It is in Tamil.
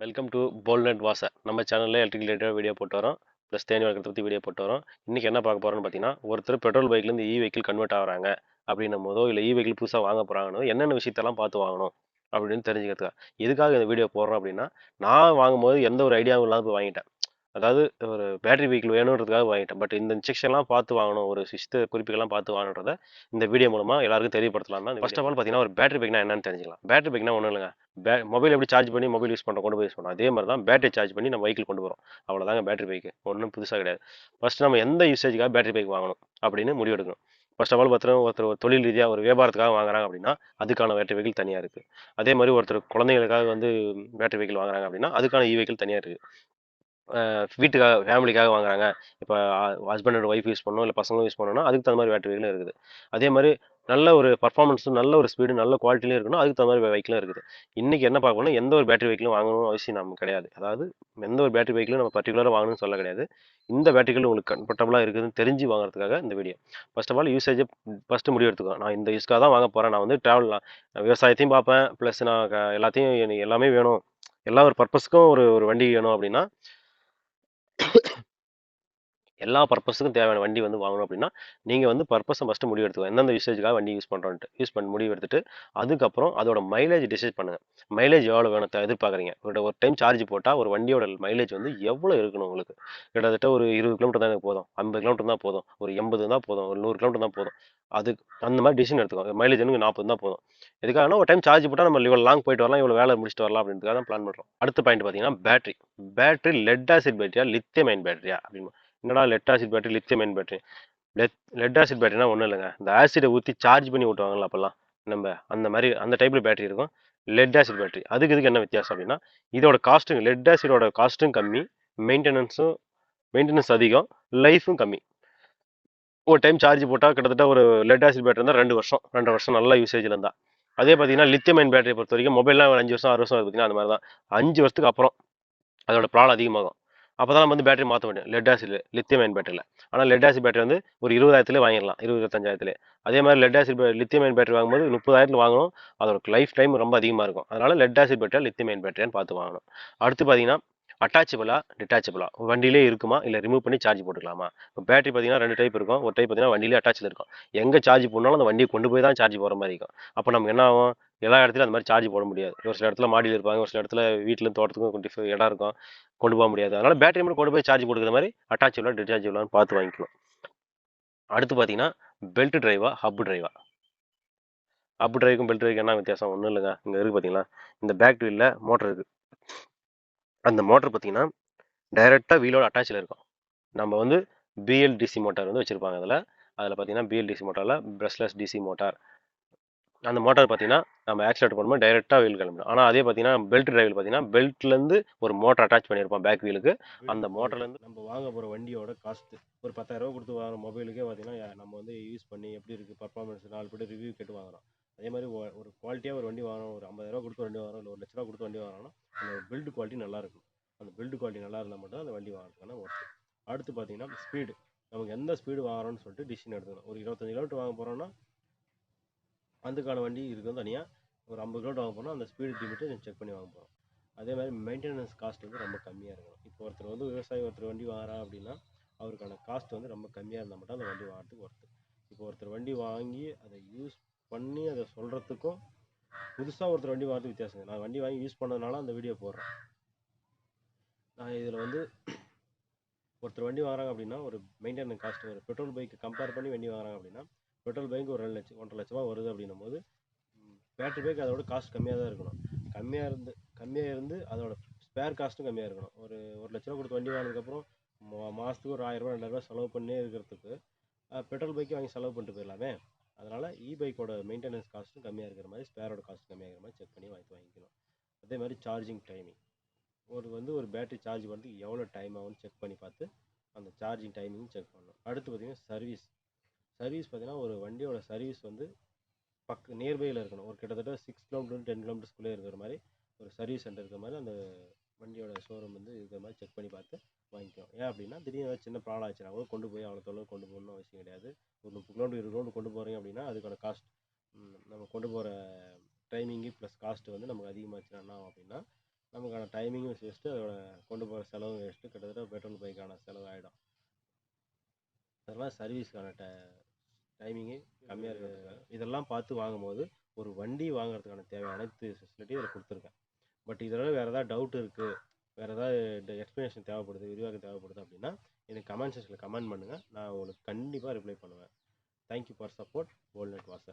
வெல்கம் டு போல்நெட் வாசை நம்ம சேனலில் எலக்ட்ரிக் ரிலேட்டட் வீடியோ போட்டு வரோம். ப்ளஸ் தேனி வளர்க்குறத பற்றி வீடியோ போட்டு வரோம். இன்றைக்கி என்ன பார்க்க போகிறோம்னு பார்த்தீங்கன்னா ஒருத்தர் பெட்ரோல் பைக்லேருந்து இ வெஹிக்கிள் கன்வெர்ட் ஆகிறாங்க. அப்படின்னும் போதோ இல்லை இ வெஹிக்கிள் புதுசாக வாங்க போகிறாங்கன்னு என்னென்ன விஷயத்தெல்லாம் பார்த்து வாங்கணும் அப்படின்னு தெரிஞ்சுக்கிறதுக்காக எதுக்காக இந்த வீடியோ போடுறோம் அப்படின்னா நான் வாங்கும்போது எந்த ஒரு ஐடியாவும் இல்லாமல் போய் வாங்கிட்டேன். அதாவது ஒரு பேட்டரி வெஹிக்கிள் வேணுன்றதுக்காக வாங்கிட்டேன். பட் இந்த இன்ஜெக்ஷன்லாம் பார்த்து வாங்கணும். ஒரு சிஸ்ட குறிப்புகள்லாம் பார்த்து வாங்கணுன்றத இந்த வீடியோ மூலமாக எல்லாருக்கும் தெரியப்படுத்தலாம் தான் ஃபர்ஸ்ட் ஆஃப் ஆல் பார்த்தீங்கன்னா ஒரு பேட்டரி பைக்னா என்னன்னு தெரிஞ்சுக்கலாம். பேட்டரி பைக்னா ஒன்றும் இல்லைங்க. பே மொபைல் எப்படி சார்ஜ் பண்ணி மொபைல் யூஸ் பண்ணுறோம் கொண்டு போய் யூஸ் பண்ணுறோம் அதே மாதிரி தான் பேட்டரி சார்ஜ் பண்ணி நம்ம வெஹிக்கிள் கொண்டு போகிறோம் அவ்வளோதாங்க பேட்டரி பைக்கு ஒன்றும் புதுசாக கிடையாது. ஃபஸ்ட் நம்ம எந்த யூசேஜுக்காக பேட்டரி பைக் வாங்கணும் அப்படின்னு முடிவெடுக்கணும். ஃபர்ஸ்ட் ஆஃப் ஆல் பார்த்தீங்கன்னா ஒருத்தர் ஒரு தொழில் ரீதியாக ஒரு வியாபாரத்துக்காக வாங்குறாங்க அப்படின்னா அதுக்கான பேட்டரி வெஹிக்கிள் தனியாக இருக்குது அதே மாதிரி ஒருத்தர் குழந்தைங்களுக்காக வந்து பேட்டரி வெஹிக்கிள் வாங்குறாங்க அப்படின்னா அதுக்கான இ வெஹிக்கிள் தனியாக இருக்குது வீட்டுக்காக ஃபேமிலிக்காக வாங்குறாங்க. இப்போ ஹஸ்பண்ட் அண்ட் ஒய்ஃப் யூஸ் பண்ணணும் இல்லை பசங்களும் யூஸ் பண்ணணும்னா அதுக்கு தகுந்த மாதிரி பேட்டரிகளும் இருக்குது. அதே மாதிரி நல்ல ஒரு பர்ஃபார்மன்ஸும் நல்ல ஒரு ஸ்பீடு நல்ல குவாலிட்டிலையும் இருக்கணும் அதுக்கு தகுந்த மாதிரி வெஹிக்கிளும் இருக்குது. இன்றைக்கி என்ன பார்க்கணும் எந்த ஒரு பேட்டரி வெஹிக்கிளும் வாங்கணும் அவசியம் நம்ம கிடையாது. அதாவது எந்த ஒரு பேட்டரி வெஹிக்கிளும் நம்ம பர்டிகுலராக வாங்கணும்னு சொல்ல கிடையாது. இந்த பேட்டரிகள் உங்களுக்கு கம்ஃபர்டபுளாக இருக்குதுன்னு தெரிஞ்சு வாங்குறதுக்காக இந்த வீடியோ ஃபர்ஸ்ட் ஆஃப் ஆல் யூசேஜை ஃபஸ்ட்டு முடிவு எடுத்துக்கோ. நான் இந்த யூஸ்க்காக தான் வாங்க போகிறேன் நான் வந்து ட்ராவல் விவசாயத்தையும் பார்ப்பேன். ப்ளஸ் நான் எல்லாத்தையும் எனக்கு எல்லாமே வேணும். எல்லா ஒரு பர்பஸ்க்கும் ஒரு ஒரு வண்டி வேணும் அப்படின்னா எல்லா பர்பஸுக்கும் தேவையான வண்டி வந்து வாங்கணும் அப்படின்னா நீங்கள் வந்து பர்பஸை ஃபஸ்ட்டு முடிவு எடுத்துக்கோ எந்தெந்த யூசேஜுக்காக வண்டி யூஸ் பண்ணுறோன்ட்டு யூஸ் பண்ணி முடிவு எடுத்துட்டு அதுக்கப்புறம் அதோட மைலேஜ் டிசைட் பண்ணுங்கள் மைலேஜ் எவ்வளோ வேணும்? எதிர்பார்க்குறீங்க. ஒரு ஒரு டைம் சார்ஜ் போட்டால் ஒரு வண்டியோட மைலேஜ் வந்து எவ்வளோ இருக்கணும் உங்களுக்கு? கிட்டத்தட்ட ஒரு இருபது கிலோமீட்டர் தான் எனக்கு போதும். ஐம்பது கிலோமீட்டர் தான் போதும். ஒரு எண்பது தான் போதும். ஒரு நூறு கிலோமீட்டர் தான் போதும். அது அந்த மாதிரி டிசிஷன் எடுத்துக்கோங்க. மைலேஜ் எனக்கு நாற்பது தான் போதும். எதுக்காகனா ஒரு டைம் சார்ஜ் போட்டால் நம்ம இவ்வளோ லாங் போயிட்டு வரலாம் இவ்வளோ வேலை முடிச்சுட்டு வரலாம் அப்படின்றதுக்காக தான் பிளான் பண்ணுறோம் அடுத்த பாயிண்ட் பார்த்தீங்கன்னா பேட்டரி பேட்டரி லெட் ஆசிட் பேட்டரியா லித்தியம் அயன் பேட்டரியா அப்படின்னு என்னடா lead acid battery lithium ion battery lead lead acid பேட்டரினா ஒன்றும் இல்லைங்க. இந்த ஆசிடை ஊற்றி சார்ஜ் பண்ணி விட்டுவாங்கல்ல அப்போல்லாம். நம்ம அந்த மாதிரி அந்த டைப்பில் பேட்டரி இருக்கும். லெட் ஆசிட் பேட்டரி அதுக்கு இதுக்கு என்ன வித்தியாசம் அப்படின்னா இதோட காஸ்ட்டுங்க லெட் ஆசிடோட காஸ்ட்டும் கம்மி. மெயின்டெனன்ஸும் மெயின்டெனன்ஸ் அதிகம். லைஃபும் கம்மி. ஒரு டைம் சார்ஜ் போட்டால் கிட்டத்தட்ட ஒரு லெட் ஆசிட் பேட்டரி இருந்தால் ரெண்டு வருஷம் ரெண்டு வருஷம் நல்லா யூசேஜில் இருந்தால் அதே பார்த்தீங்கன்னா லித்தியம் அயன் பேட்டரி பொறுத்த வரைக்கும் மொபைல்லாம் ஒரு அஞ்சு வருஷம் ஆறு வருஷம் பார்த்தீங்கன்னா அந்த மாதிரி தான் அஞ்சு வருஷத்துக்கு அப்புறம் அதோட ப்ராப்ளம் அதிகமாகும். அப்போ தான் நம்ம வந்து பேட்டரி மாற்ற முடியும். லெட் ஆசிட் லித்தியம் அயன் பேட்டரியில் ஆனால் லெட் ஆசிட் பேட்டரி வந்து ஒரு இருபதாயிரத்துலேயே வாங்கிடலாம். இருபது இருபத்தஞ்சாயிரத்துலேயே அதே மாதிரி lead acid lithium ion battery வாங்கும்போது முப்பதாயிரத்துல வாங்கணும். அதோட லைஃப் டைம் ரொம்ப அதிகமாக இருக்கும். அதனால lead acid battery lithium ion பேட்டரியான்னு பார்த்து வாங்கணும். அடுத்து பார்த்தீங்கன்னா அட்டாச்சபிளா டிட்டாச்சபிளா வண்டியிலே இருக்குமா? இல்லை ரிமூவ் பண்ணி சார்ஜ் போட்டுக்கலாமா? இப்போ பேட்டரி பார்த்தீங்கன்னா ரெண்டு டைப் இருக்கும். ஒரு டைப் பார்த்தீங்கன்னா வண்டியிலே அட்டாச்சில் இருக்கும். எங்கே சார்ஜ் போனாலும் அந்த வண்டியை கொண்டு போய் தான் சார்ஜ் போகிற மாதிரி இருக்கும். அப்போ நமக்கு என்ன ஆகும்? எல்லா இடத்துலையும் அந்த மாதிரி சார்ஜ் போட முடியாது. ஒரு சில இடத்துல மாடியில் இருப்பாங்க ஒரு சில இடத்துல வீட்டில் தோட்டத்துக்கும் கொஞ்சம் இடம் இருக்கும் கொண்டு போக முடியாது. அதனால் பேட்டரி மட்டும் கொண்டு போய் சார்ஜ் கொடுக்குற மாதிரி அட்டாச் அட்டாச்சபிளா டிட்டாச்சபிளான்னு பார்த்து வாங்கிக்கணும். அடுத்து பார்த்தீங்கன்னா பெல்ட் டிரைவா ஹப் டிரைவா ஹப் டிரைவுக்கும் பெல்ட் டிரைவுக்கு என்ன வித்தியாசம்? ஒன்றும் இல்லைங்க. இங்கே இருக்குது பார்த்தீங்களா? இந்த பேக் வீலில் மோட்டர் இருக்குது அந்த மோட்டர் பார்த்தீங்கன்னா டைரெக்டாக வீலோட அட்டாச்சில் இருக்கும். நம்ம வந்து பிஎல்டிசி மோட்டார் வந்து வச்சுருப்பாங்க அதில். அதில் பார்த்தீங்கன்னா பிஎல்டிசி மோட்டாரில் பிரஷ்லெஸ் டிசி மோட்டார் அந்த மோட்டார் பார்த்தீங்கன்னா நம்ம ஆக்சிலேட்டர் பண்ணும்போது டைரெக்டாக வீல் கிளம்பிடும். ஆனால் அதே பார்த்தீங்கன்னா பெல்ட் டிரைவில் பார்த்தீங்கன்னா பெல்ட்லேருந்து ஒரு மோட்டர் அட்டாச் பண்ணியிருப்போம் பேக் வீலுக்கு அந்த மோட்டர்லேருந்து நம்ம வாங்க போகிற வண்டியோட காஸ்ட்டு ஒரு பத்தாயிரரூபா கொடுத்து வாங்குற மொபைலுக்கே பார்த்தீங்கன்னா நம்ம வந்து யூஸ் பண்ணி எப்படி இருக்குது பர்ஃபார்மன்ஸ் நாலு பேர் ரிவ்யூ கேட்டு வாங்குறோம். அதே மாதிரி ஒரு குவாலிட்டியாக ஒரு வண்டி வாங்கணும் ஒரு ஐம்பதாயிரரூபா கொடுத்து வண்டி வாங்குறோம். இல்லை ஒரு லட்ச ரூபா கொடுத்து வண்டி வாங்கணும்னா அந்த பில்டு குவாலிட்டி நல்லா இருக்கும் அந்த பில்டு குவாலிட்டி நல்லா இருந்தால் மட்டும் அந்த வண்டி வாங்குறதுக்கான ஒர்த்து அடுத்து பார்த்தீங்கன்னா ஸ்பீடு நமக்கு எந்த ஸ்பீடு வாங்குறோம்னு சொல்லிட்டு டிசிஷன் எடுத்துக்கணும். ஒரு இருபத்தஞ்சு கிலோமீட்டர் வாங்க போகிறோம்னா அதுக்கான வண்டி இருக்கும் தனியாக ஒரு ஐம்பது கிலோமீட்டர் வாங்க போனால் அந்த ஸ்பீடு லிமிட்டை செக் பண்ணி வாங்க போகிறோம் அதே மாதிரி மெயின்டெனன்ஸ் காஸ்ட் வந்து ரொம்ப கம்மியாக இருக்கணும். இப்போ ஒருத்தர் வந்து விவசாயி ஒருத்தர் வண்டி வாங்குறா அப்படின்னா அவருக்கான காஸ்ட் வந்து ரொம்ப கம்மியாக இருந்தால் மட்டும் அந்த வண்டி வாங்குறதுக்கு ஒர்த்து இப்போ ஒருத்தர் வண்டி வாங்கி அதை யூஸ் பண்ணி அதை சொல்கிறதுக்கும் புதுசாக ஒருத்தர் வண்டி வாங்குறதுக்கு வித்தியாசம் நான் வண்டி வாங்கி யூஸ் பண்ணதுனால அந்த வீடியோ போடுறேன். நான் இதில் வந்து ஒருத்தர் வண்டி வாங்குறாங்க அப்படின்னா ஒரு மெயின்டெனன்ஸ் காஸ்ட் ஒரு பெட்ரோல் பைக் கம்பேர் பண்ணி வண்டி வாங்குறாங்க அப்படின்னா பெட்ரோல் பைக் ஒரு ரெண்டு லட்சம் ஒன்றரை லட்ச ரூபா வருது அப்படின்னும் போது பேட்ரி பைக் அதோட காஸ்ட் கம்மியாக தான் இருக்கணும். கம்மியாக இருந்து கம்மியாக இருந்து அதோட ஸ்பேர் காஸ்ட்டும் கம்மியாக இருக்கணும். ஒரு ஒரு லட்ச ரூபா கொடுத்து வண்டி வாங்கினதுக்கப்புறம் மா மாதத்துக்கு ஒரு ஆயிரரூபா ரெண்டாயிரரூபா செலவு பண்ணே இருக்கிறதுக்கு பெட்ரோல் பைக்கே வாங்கி செலவு பண்ணிட்டு போயிடலாமே? அதனால் இ பைக்கோட மெயின்டெனன்ஸ் காஸ்ட்டும் கம்மியாக இருக்கிற மாதிரி ஸ்பேரோட காஸ்ட் கம்மியாக இருக்கிற மாதிரி செக் பண்ணி வாங்கி வாங்கிக்கணும். அதே மாதிரி சார்ஜிங் டைமிங் ஒரு வந்து ஒரு பேட்டரி சார்ஜ் பண்ணுறதுக்கு எவ்வளோ டைம் ஆகும்னு செக் பண்ணி பார்த்து அந்த சார்ஜிங் டைமிங் செக் பண்ணணும். அடுத்து பார்த்தீங்கன்னா சர்வீஸ் சர்வீஸ் பார்த்தீங்கன்னா ஒரு வண்டியோட சர்வீஸ் வந்து பக்க நியர்பையில் இருக்கணும். ஒரு கிட்டத்தட்ட சிக்ஸ் கிலோமீட்டர் டென் கிலோமீட்டர்ஸ்குள்ளே இருக்கிற மாதிரி ஒரு சர்வீஸ் சென்டர் இருக்கிற மாதிரி அந்த வண்டியோட ஷோரூம் வந்து இருக்கிற மாதிரி செக் பண்ணி பார்த்து வாங்கிக்கணும் ஏன் அப்படின்னா திடீர்னு ஏதாவது சின்ன ப்ராப்ளம் ஆச்சுன்னா கூட கொண்டு போய் அவ்வளோ தொழில் கொண்டு போகணும்னு அவசியம் கிடையாது. ஒரு முப்பது கிலோமீட்டர் இருபது கிலோமீட்டர் கொண்டு போகிறீங்க அப்படின்னா அதுக்கான காஸ்ட் நம்ம கொண்டு போகிற டைமிங்கு ப்ளஸ் காஸ்ட்டு வந்து நமக்கு அதிகமாச்சுன்னா என்ன அப்படின்னா நமக்கான டைமிங்கும் வேஸ்ட்டு அதோட கொண்டு போகிற செலவும் வேஸ்ட்டு கிட்டத்தட்ட பெட்ரோல் பைக்கான செலவு ஆகிடும் அதெல்லாம் சர்வீஸ்க்கான ட டைமிங்கு கம்மியாக இருக்கிறது. இதெல்லாம் பார்த்து வாங்கும்போது ஒரு வண்டி வாங்குறதுக்கான தேவையான அனைத்து ஃபெசிலிட்டியும் இதில் கொடுத்துருக்கேன். பட் இதில் வேறு ஏதாவது டவுட் இருக்குது வேறு ஏதாவது எக்ஸ்ப்ளனேஷன் தேவைப்படுது விரிவாக்கம் தேவைப்படுது அப்படின்னா எனக்கு கமெண்ட் செக்ஷனில் கமெண்ட் பண்ணுங்கள் நான் உங்களுக்கு கண்டிப்பாக ரிப்ளை பண்ணுவேன். Thank you for support world net washer